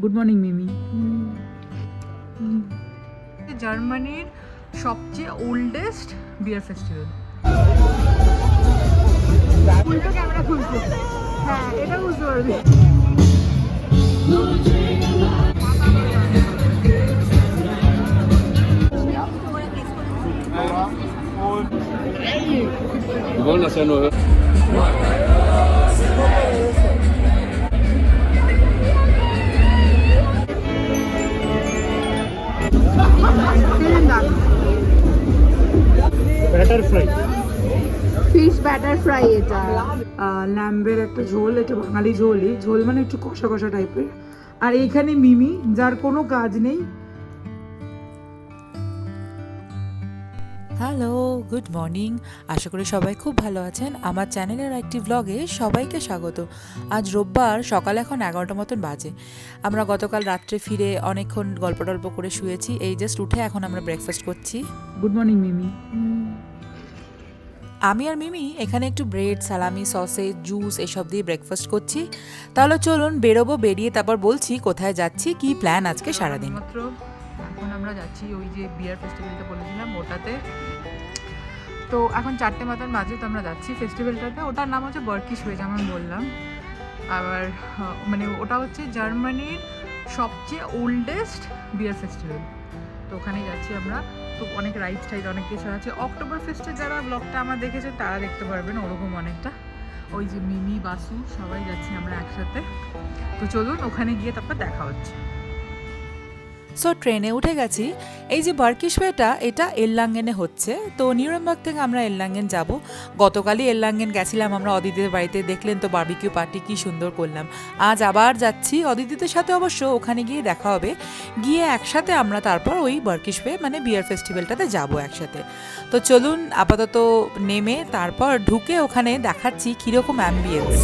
Good morning Mimi জার্মানির সবচেয়ে oldest beer festival উল্টো ক্যামেরা খুলছে হ্যাঁ এটা বুঝতে পারবি। Wir wollen das ja nur hören. Fish batter fry এটা। ল্যাম্বের একটা ঝোল, এটা বাঙালি ঝোলই। ঝোল মানে একটু কষা কষা টাইপের আর এইখানে মিমি, যার কোনো কাজ নেই হ্যালো গুড মর্নিং আশা করি সবাই খুব ভালো আছেন। আমার চ্যানেলের একটি ব্লগে সবাইকে স্বাগত। আজ রোববার সকাল এখন এগারোটা মতন বাজে। আমরা গতকাল রাত্রে ফিরে অনেকক্ষণ গল্প টল্প করে শুয়েছি। এই জাস্ট উঠে এখন আমরা ব্রেকফাস্ট করছি। গুড মর্নিং মিমি আমি আর মিমি এখানে একটু ব্রেড সালামি সসেজ জুস এসব দিয়ে ব্রেকফাস্ট করছি। তাহলে চলুন বেরোবো বেরিয়ে তারপর বলছি কোথায় যাচ্ছি কি প্ল্যান আজকে সারাদিন? মাত্র এখন আমরা যাচ্ছি ওই যে বিয়ার ফেস্টিভ্যালটা বলেছিলাম ওটাতে। তো এখন চারটে মাথার বাজে তো আমরা যাচ্ছি ফেস্টিভ্যালটাতে। ওটার নাম হচ্ছে বার্কিশ ওয়ে যেমন বললাম। আবার মানে ওটা হচ্ছে জার্মানির সবচেয়ে ওল্ডেস্ট বিয়ার ফেস্টিভ্যাল তো ওখানে যাচ্ছি আমরা। তো অনেক রাইড টাইড অনেক কিছু আছে। অক্টোবর ফেস্টে যারা ব্লগটা আমার দেখেছে, তারা দেখতে পারবেন ওরকম অনেকটা। ওই যে মিমি, বাসু, সবাই যাচ্ছি আমরা একসাথে। তো চলুন, ওখানে গিয়ে তারপর দেখা হচ্ছে। সো ট্রেনে উঠে গেছি। এই যে বার্কিশওয়েটা, এটা এল্লাঙ্গেনে হচ্ছে। তো নিউরেমবার্গ থেকে আমরা এল্লাঙ্গেন যাব। গতকালই এল্লাঙ্গেন গেছিলাম আমরা অদিতিদের বাড়িতে। দেখলেন তো বার্বিকিউ পার্টি কি সুন্দর করলাম। আজ আবার যাচ্ছি অদিতিদের সাথে অবশ্য, ওখানে গিয়ে দেখা হবে। গিয়ে একসাথে আমরা তারপর ওই বার্কিশওয়ে মানে বিয়ার ফেস্টিভ্যালটাতে যাব একসাথে। তো চলুন, আপাতত নেমে, তারপর ঢুকে ওখানে দেখাচ্ছি কীরকম অ্যাম্বিয়েন্স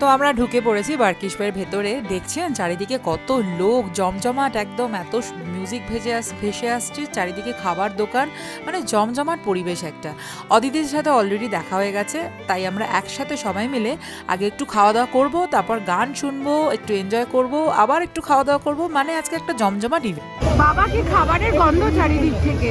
তো আমরা ঢুকে পড়েছি বার্কিশপের ভেতরে। দেখছেন? চারিদিকে কত লোক, জমজমাট একদম, এত মিউজিক ভেজে আস, ভেসে আসছে। চারিদিকে খাবার দোকান মানে জমজমাট পরিবেশ একটা। অদিতির সাথে অলরেডি দেখা হয়ে গেছে, তাই আমরা একসাথে সবাই মিলে আগে একটু খাওয়া দাওয়া করব, তারপর গান শুনব, একটু এনজয় করব, আবার একটু খাওয়া দাওয়া করব। মানে আজকে একটা জমজমাট ইভেন্ট বাবাকে খাবারের গন্ধ চারিদিক থেকে।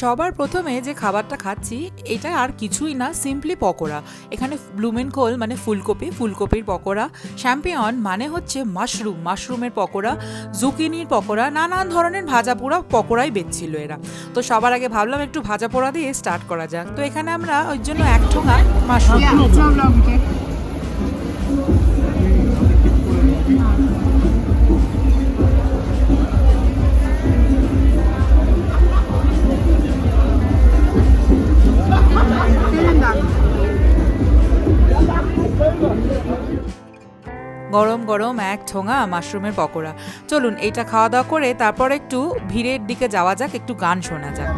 সবার প্রথমে যে খাবারটা খাচ্ছি এটা আর কিছুই না সিম্পলি পকোড়া। এখানে ব্লুমেনকোল মানে ফুলকপি ফুলকপির পকোড়া। শ্যাম্পিয়ন মানে হচ্ছে মাশরুম মাশরুমের পকোড়া জুকিনির পকোড়া নানান ধরনের ভাজা পোড়া পকোড়াই বেচছিল এরা। তো সবার আগে ভাবলাম একটু ভাজা পোড়া দিয়ে স্টার্ট করা যাক। তো এখানে আমরা ওই জন্য এক ঠোঙা মাশরুম গরম গরম এক ঠোঙা মাশরুমের পকোড়া। চলুন এটা খাওয়া দাওয়া করে তারপর একটু ভিড়ের দিকে যাওয়া যাক, একটু গান শোনা যাক।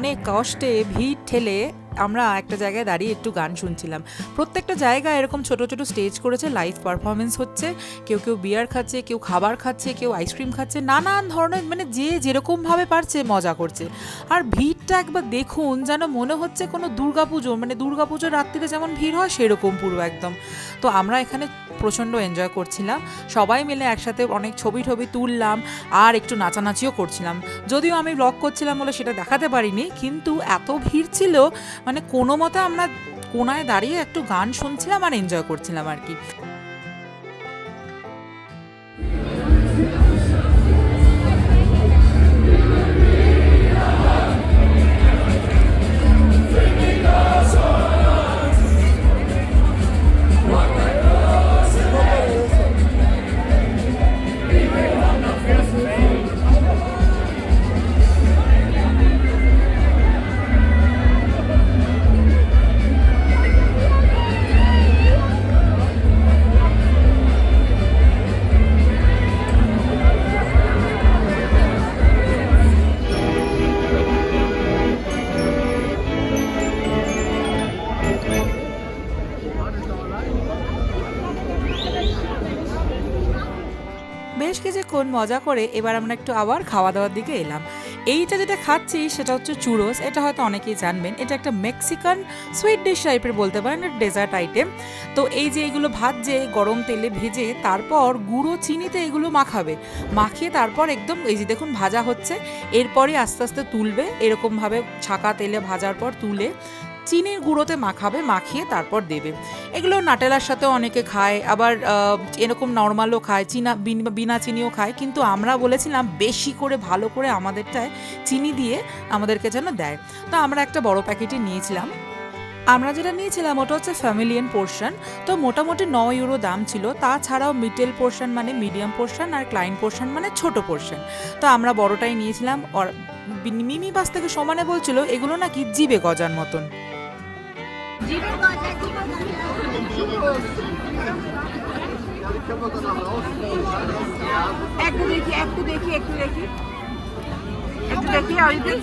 অনেক কষ্টে ভিড় ঠেলে আমরা একটা জায়গায় দাঁড়িয়ে একটু গান শুনছিলাম। প্রত্যেকটা জায়গায় এরকম ছোট ছোট স্টেজ করেছে লাইভ পারফরমেন্স হচ্ছে। কেউ কেউ বিয়ার খাচ্ছে, কেউ খাবার খাচ্ছে, কেউ আইসক্রিম খাচ্ছে, নানান ধরনের মানে যে যেরকমভাবে পারছে মজা করছে। আর ভিড়টা একবার দেখুন, যেন মনে হচ্ছে কোনো দুর্গাপুজো মানে দুর্গাপুজোর রাত্রিতে যেমন ভিড় হয়, সেরকম পুরো একদম। তো আমরা এখানে প্রচণ্ড এনজয় করছিলাম। সবাই মিলে একসাথে অনেক ছবি টবি তুললাম, আর একটু নাচানাচিও করছিলাম। যদিও আমি ব্লগ করছিলাম বলে সেটা দেখাতে পারিনি, কিন্তু এত ভিড় ছিল মানে কোনো মতে আমরা কোনায় দাঁড়িয়ে একটু গান শুনছিলাম আর এনজয় করছিলাম আর কি। বেশ কিছুক্ষণ মজা করে এবার আমরা একটু আবার খাওয়া দাওয়ার দিকে এলাম। এইটা যেটা খাচ্ছি সেটা হচ্ছে চুরোস এটা হয়তো অনেকেই জানবেন। এটা একটা মেক্সিকান সুইট ডিশ টাইপের বলতে পারেন ডেজার্ট আইটেম তো এই যে এগুলো ভাজছে, গরম তেলে ভেজে, তারপর গুঁড়ো চিনিতে এগুলো মাখাবে। মাখিয়ে তারপর একদম, এই যে দেখুন, ভাজা হচ্ছে। এরপরে আস্তে আস্তে তুলবে, এরকমভাবে ছাকা তেলে ভাজার পর তুলে চিনির গুঁড়োতে মাখাবে, মাখিয়ে তারপর দেবে। এগুলো নাটেলার সাথে অনেকে খায়, আবার এরকম নর্মালও খায়, চিনা, বিন- চিনিও খায়, কিন্তু আমরা বলেছিলাম বেশি করে, ভালো করে আমাদেরটায় চিনি দিয়ে আমাদেরকে যেন দেয়। তো আমরা একটা বড় প্যাকেটই নিয়েছিলাম। আমরা যেটা নিয়েছিলাম ওটা হচ্ছে ফ্যামিলিয়ান পোর্শন। তো মোটামুটি ন ইউরো দাম ছিল। তাছাড়াও মিডল পোর্শন মানে মিডিয়াম পোর্শন আর ক্লাইন পোর্শন মানে ছোট পোর্শন। তো আমরা বড়টাই নিয়েছিলাম। মিমি বাস থেকে সমানে বলছিল, এগুলো নাকি জিবে গজার মতন। একটু দেখি একটু দেখি একটু দেখি। একটু দেখি অরিদি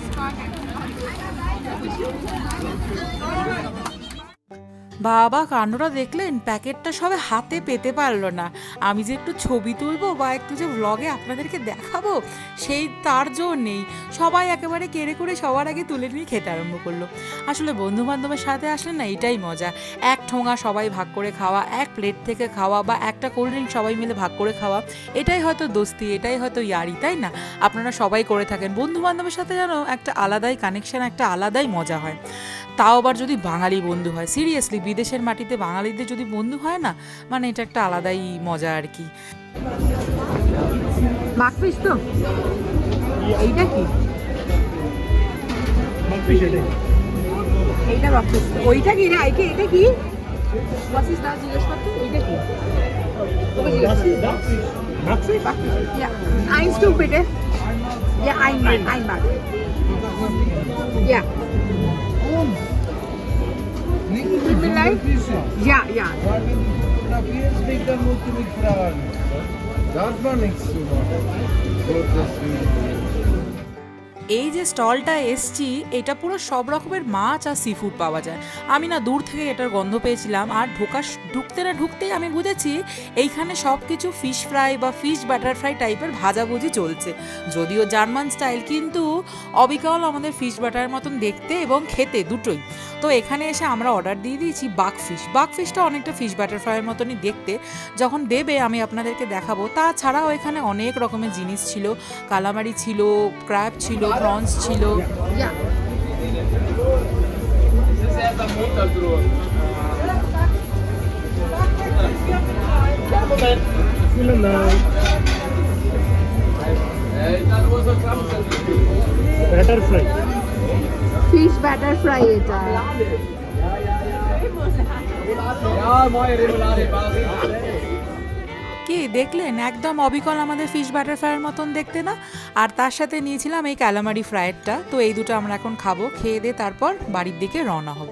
বাবা কাণ্ডটা দেখলেন, প্যাকেটটা সবে হাতে পেতে পারল না। আমি যে একটু ছবি তুলবো বা একটু যে ভ্লগে আপনাদেরকে দেখাবো, সেই তার নেই সবাই একেবারে কেড়ে করে সবার আগে তুলে নিয়ে খেতে আরম্ভ করল। আসলে বন্ধু বান্ধবের সাথে আসলে না এটাই মজা। এক ঠোঙা সবাই ভাগ করে খাওয়া, এক প্লেট থেকে খাওয়া বা একটা কোল্ড ড্রিঙ্ক সবাই মিলে ভাগ করে খাওয়া, এটাই হয়তো দোস্তি, এটাই হয়তো ইয়ারি, তাই না? আপনারা সবাই করে থাকেন। বন্ধু বান্ধবের সাথে যেন একটা আলাদাই কানেকশন একটা আলাদাই মজা হয়। তাও আবার যদি বাঙালি বন্ধু হয় সিরিয়াসলি বিদেশের মাটিতে বাঙালিদের যদি বন্ধু হয় না মানে এটা একটা আলাদাই মজা আর কি তো এইটা কি এইটা ওইটা কি এটা কি মাছিস না জিজ্ঞেস করতে এইটা কি তোকে জিজ্ঞেস Was ist das? Magfish? Ja, eins du bitte. Ja, einmal, einmal. Ja. Tut mir leid. Ja, ja. Weil wenn du fotografierst, mich, dann musst du mich fragen. Darf man nichts zu machen. এই যে স্টলটা এসছি, এটা পুরো সব রকমের মাছ আর sea food পাওয়া যায়। আমি না দূর থেকে এটার গন্ধ পেয়েছিলাম, আর ঢোকা ঢুকতে না ঢুকতেই আমি বুঝেছি এইখানে সব কিছু ফিশ ফ্রাই বা ফিশ বাটার ফ্রাই টাইপের ভাজাভুজি চলছে। যদিও জার্মান স্টাইল কিন্তু অবিকল আমাদের ফিশ বাটারের মতন দেখতে এবং খেতে দুটোই। তো এখানে এসে আমরা অর্ডার দিয়ে দিয়েছি বাক ফিশ বাক ফিশটা অনেকটা ফিশ বাটার ফ্রাইয়ের মতনই দেখতে। যখন দেবে, আমি আপনাদেরকে দেখাবো। তাছাড়াও এখানে অনেক রকমের জিনিস ছিল। কালামারি ছিল ক্র্যাব ছিল প্রনস ছিল Ja. Das ist erst am Montag drüber. Vielen Dank. Ey, dann muss er klappen. Batter fry. Fish batter fry এটা কি দেখলেন? একদম অবিকল আমাদের ফিশ বাটার ফ্রাইয়ের মতন দেখতে না? আর তার সাথে নিয়েছিলাম এই ক্যালামারি ফ্রায়েরটা তো এই দুটো আমরা এখন খাব, খেয়ে দিয়ে তারপর বাড়ির দিকে রওনা হব।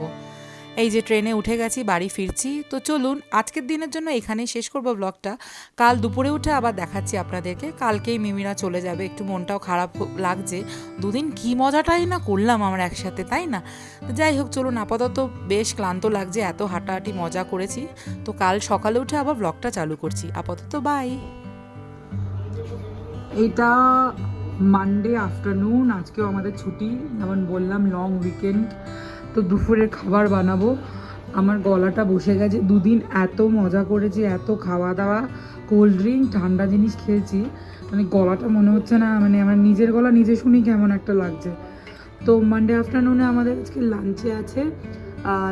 এই যে ট্রেনে উঠে গেছি, বাড়ি ফিরছি। তো চলুন, আজকের দিনের জন্য এখানেই শেষ করব ব্লগটা কাল দুপুরে উঠে আবার দেখাচ্ছি আপনাদেরকে। কালকেই মিমিরা চলে যাবে। একটু মনটাও খারাপ লাগছে। দুদিন কি মজাটাই না করলাম আমরা একসাথে, তাই না? তো যাই হোক, চলুন, আপাতত বেশ ক্লান্ত লাগছে, এত হাঁটাহাঁটি মজা করেছি। তো কাল সকালে উঠে আবার ব্লগটা চালু করছি। আপাতত বাই এটা মানডে আফটারনুন আজকেও আমাদের ছুটি। যেমন বললাম লং উইকেন্ড তো দুপুরের খাবার বানাবো। আমার গলাটা বসে গেছে। দুদিন এত মজা করেছি, এত খাওয়া দাওয়া কোল্ড ড্রিঙ্ক ঠান্ডা জিনিস খেয়েছি। মানে গলাটা মনে হচ্ছে না মানে আমার নিজের গলা নিজে শুনি কেমন একটা লাগছে। তো মানডে আফটারনুনে আমাদের আজকে লাঞ্চে আছে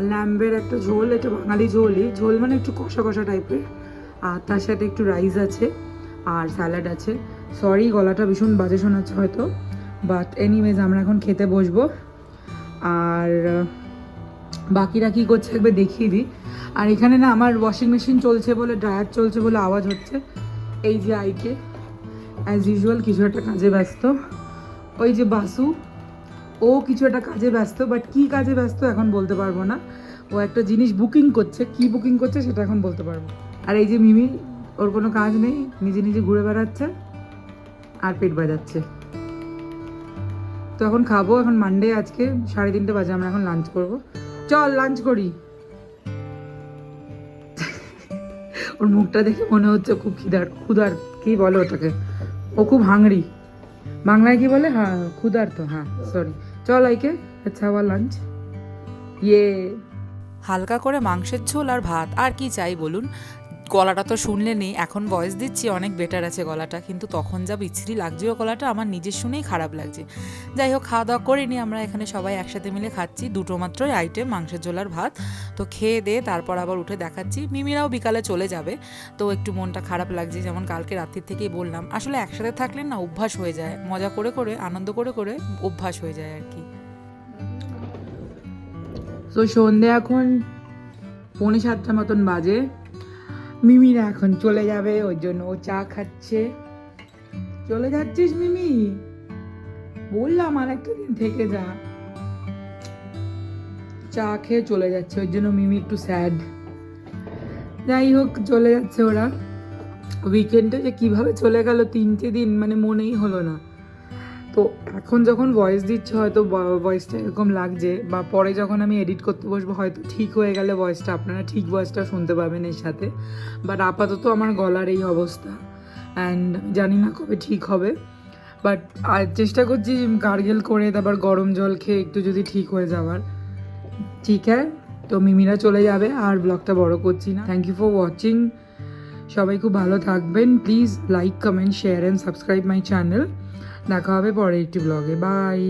ল্যাম্বের একটা ঝোল, এটা বাঙালি ঝোলই। ঝোল মানে একটু কষা কষা টাইপের আর তার সাথে একটু রাইস আছে, আর স্যালাড আছে। সরি গলাটা ভীষণ বাজে শোনাচ্ছে হয়তো। বাট এনিওয়েজ আমরা এখন খেতে বসবো। আর বাকিরা কী করছে একবার দেখিয়ে দিই। আর এখানে না আমার ওয়াশিং মেশিন চলছে বলে ড্রায়ার চলছে বলে আওয়াজ হচ্ছে। এই যে আইকে অ্যাজ ইউজুয়াল কিছু একটা কাজে ব্যস্ত। ওই যে বাসু, ও কিছু একটা কাজে ব্যস্ত বাট কী কাজে ব্যস্ত এখন বলতে পারব না। ও একটা জিনিস বুকিং করছে, কি বুকিং করছে সেটা এখন বলতে পারব। আর এই যে মিমি, ওর কোনো কাজ নেই, নিজে নিজে ঘুরে বেড়াচ্ছে, আর পেট বাজাচ্ছে। তো এখন খাব, এখন মানডে আজকে, সাড়ে তিনটে বাজে, আমরা এখন লাঞ্চ করব। চল লাঞ্চ করি। ওর মুখটা দেখে মনে হচ্ছে খুব খিদার ক্ষুধার, কি বলে ওটাকে? ও খুব হাংরি বাংলায় কি বলে? হ্যাঁ ক্ষুধার তো হ্যাঁ সরি চল, আইকে আচ্ছা আবার লাঞ্চ ইয়ে। হালকা করে মাংসের ঝোল আর ভাত, আর কি চাই বলুন? গলাটা তো শুনলেনই এখন ভয়েস দিচ্ছি, অনেক বেটার আছে গলাটা। কিন্তু তখন যা বিচ্ছিরি লাগছিল গলাটা, আমার নিজের শুনেই খারাপ লাগছে। যাই হোক, খাওয়া দাওয়া করিনি আমরা এখানে সবাই একসাথে মিলে খাচ্ছি। দুটো মাত্রই আইটেম মাংসের ঝোলার ভাত। তো খেয়ে দিয়ে তারপর আবার উঠে দেখাচ্ছি। মিমিরাও বিকালে চলে যাবে। তো একটু মনটা খারাপ লাগছে, যেমন কালকে রাত্রির থেকেই বললাম। আসলে একসাথে থাকলে না অভ্যাস হয়ে যায়। মজা করে করে, আনন্দ করে করে অভ্যাস হয়ে যায় আর কি। তো সন্ধে এখন পৌনে সাতটা মতন বাজে। মিমিরা এখন চলে যাবে ওই জন্য ও চা খাচ্ছে। চলে যাচ্ছিস মিমি? বললাম আর একটা দিন থেকে যা। চা খেয়ে চলে যাচ্ছে ওই জন্য মিমি একটু স্যাড যাই হোক, চলে যাচ্ছে ওরা। উইকেন্ডে যে কীভাবে চলে গেল তিনটে দিন মানে মনেই হলো না। এখন যখন ভয়েস দিচ্ছে হয়তো ভয়েসটা এরকম লাগছে বা পরে যখন আমি এডিট করতে বসবো হয়তো ঠিক হয়ে গেলে ভয়েসটা আপনারা ঠিক ভয়েসটা শুনতে পাবেন এর সাথে। বাট আপাতত আমার গলার এই অবস্থা। অ্যান্ড জানি না কবে ঠিক হবে। বাট আর চেষ্টা করছি গার্গেল করে তারপর গরম জল খেয়ে একটু যদি ঠিক হয়ে যাওয়ার। ঠিক হ্যাঁ তো মিমিরা চলে যাবে, আর ব্লগটা বড় করছি না। থ্যাংক ইউ ফর ওয়াচিং সবাই খুব ভালো থাকবেন। Please like comment share and subscribe my channel দেখা হবে পরে একটি ব্লগে বাই